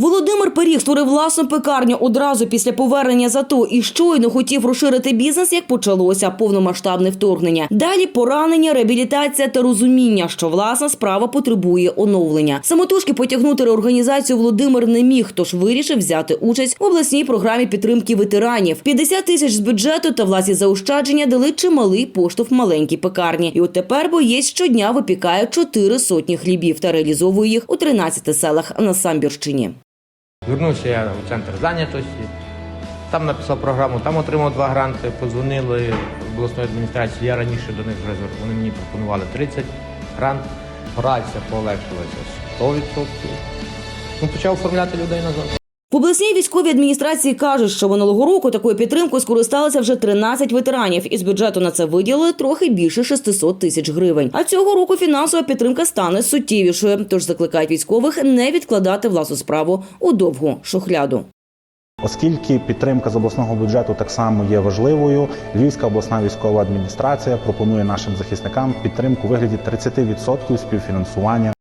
Володимир Пиріг створив власну пекарню одразу після повернення з АТО і щойно хотів розширити бізнес, як почалося повномасштабне вторгнення. Далі поранення, реабілітація та розуміння, що власна справа потребує оновлення. Самотужки потягнути реорганізацію Володимир не міг, тож вирішив взяти участь в обласній програмі підтримки ветеранів. 50 тисяч з бюджету та власні заощадження дали чималий поштовх маленькій пекарні. І от тепер боєць щодня випікає чотири сотні хлібів та реалізовує їх у 13 селах на Самбірщині. Звернувся я в центр зайнятості, там написав програму, там отримав два гранти, подзвонили в обласної адміністрації. Я раніше до них вже вони мені пропонували 30 грант. Праця полегшилася 100%. Ну, почав оформляти людей назад. В обласній військовій адміністрації кажуть, що минулого року такою підтримкою скористалися вже 13 ветеранів, і з бюджету на це виділили трохи більше 600 тисяч гривень. А цього року фінансова підтримка стане суттєвішою. Тож закликають військових не відкладати власну справу у довгу шухляду. Оскільки підтримка з обласного бюджету так само є важливою, Львівська обласна військова адміністрація пропонує нашим захисникам підтримку у вигляді 30% співфінансування